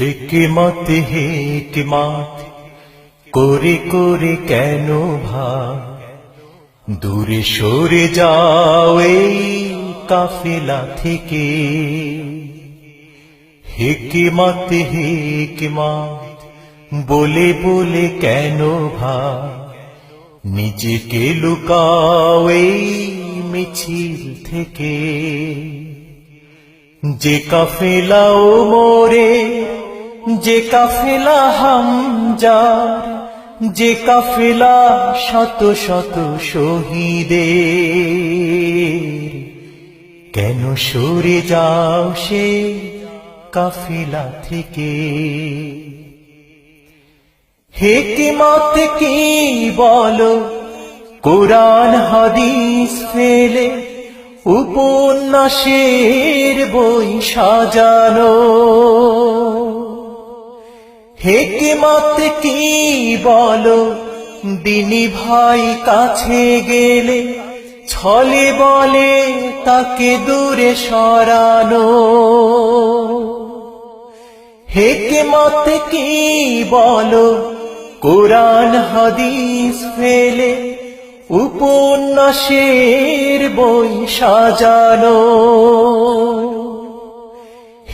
হেকিমত হেকিমত, করে করে কেন ভাই দূরে সরে যাও এই কাফেলা থেকে। হেকিমত হেকিমত, বলে বলে কেন ভাই নিজেকে লুকাও এই মিছিল থেকে। যে কাফেলা ও মোরে যে কাফেলা হামজার যে কাফেলা শত শত শহীদে কেন সরে যাও সে কাফেলা থেকে? হেকিমত কি বলো? কোরআন, হাদিস ফেলে উপন্যাসের বই সাজানো। হেকিমত কি বলো? দিনী ভাই কাছে গেলে ছলে বলে তাকে দূরে সরানো। হেকিমত কি বলো? কোরআন, হাদিস ফেলে উপন্যাসের বই সাজানো।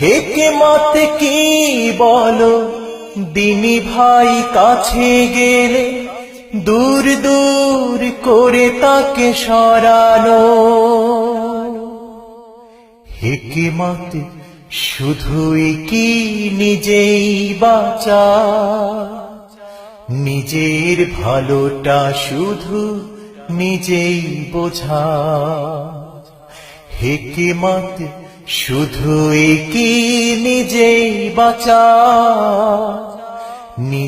হেকিমত কি বলো? দিনী ভাই কাছে গেলে দূর দূর করে তাকে সরানো। হেকিমত শুধুই কি নিজেই বাঁচা? নিজের ভালোটা শুধু নিজেই বোঝা। হেকিমত শুধুই কি নিজেই বাঁচা?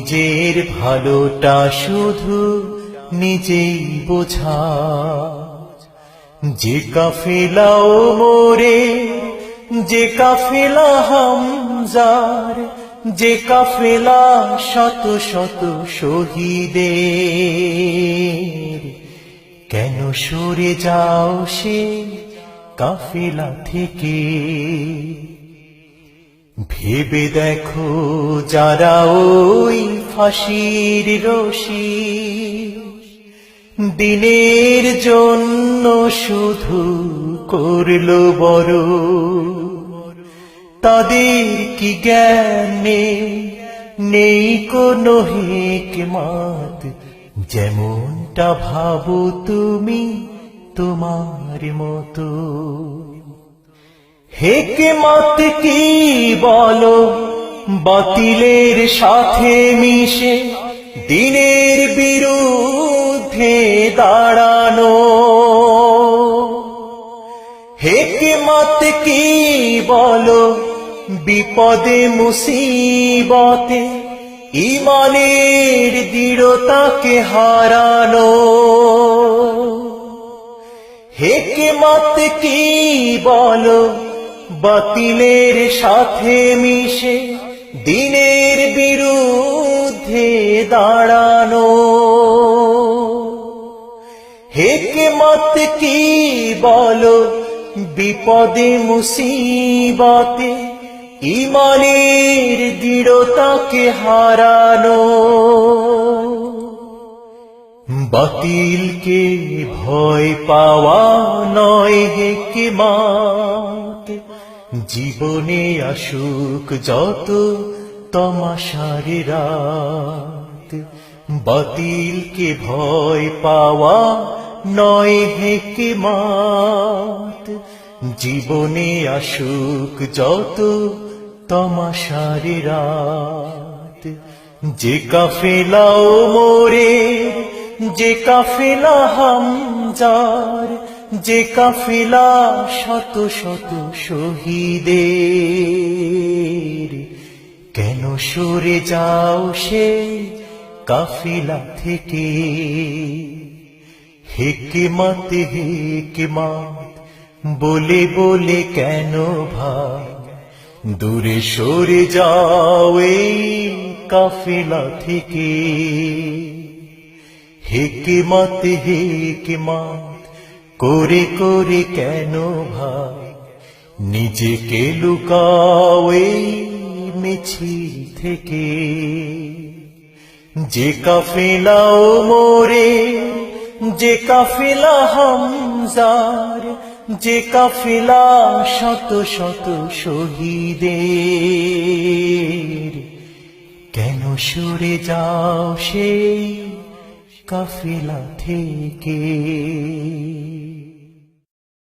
নিজের ভালোটা শুধু নিজেই বোঝা। যে কাফেলাও মোরে, যে কাফেলা হামজার, যে কাফেলা শত শত শহীদের। কেন সরে যাও সে কাফেলা থেকে? ভেবে দেখো যারা ওই ফাঁসির রশি। দিনের জন্য শুধু করল বড়। তাদের কি জ্ঞান নেই কোনো কোনো হেকমাত? যেমনটা ভাবো তুমি তোমার মতো। হেকমত কি বলো? বাতিলের সাথে মিশে দিনের বিরুদ্ধে দাঁড়ানো। হেকমত কি বলো? বিপদে, মুসিবতে ইমানের দৃঢ়তাকে হারানো। হেকমত কি বলো? বাতিলের সাথে মিশে দিনের বিরুদ্ধে দাঁড়ানো। হেকমত কি বলো? বিপদে, মুসিবতে ইমানের দৃঢ়তাকে হারানো। বাতিলকে ভয় পাওয়া নয় হেকিমাত। জীবনে আসুক যত তমাশার রাত, বাতিলকে ভয় পাওয়া নয় হেকিমাত জীবনে আসুক যত তমাশার রাত, যে কাফেলাও মোরে, যে কাফেলা হামজার যে কাফেলা শত শত শহীদের। কেন সরে যাও সে কাফেলা থেকে? হেকিমত হেকিমত, বলে বলে কেন ভাই? দূরে সরে যাও এই কাফেলা থেকে। হেকিমত হেকিমত করে করে কেন ভাই? নিজেকে লুকাও মিছিল থেকে। যে কাফেলাও মোরে যে কাফেলা হামজার, যে কাফেলা শত শত শহীদের। কেন সরে যাও সেই কাফেলা থেকে।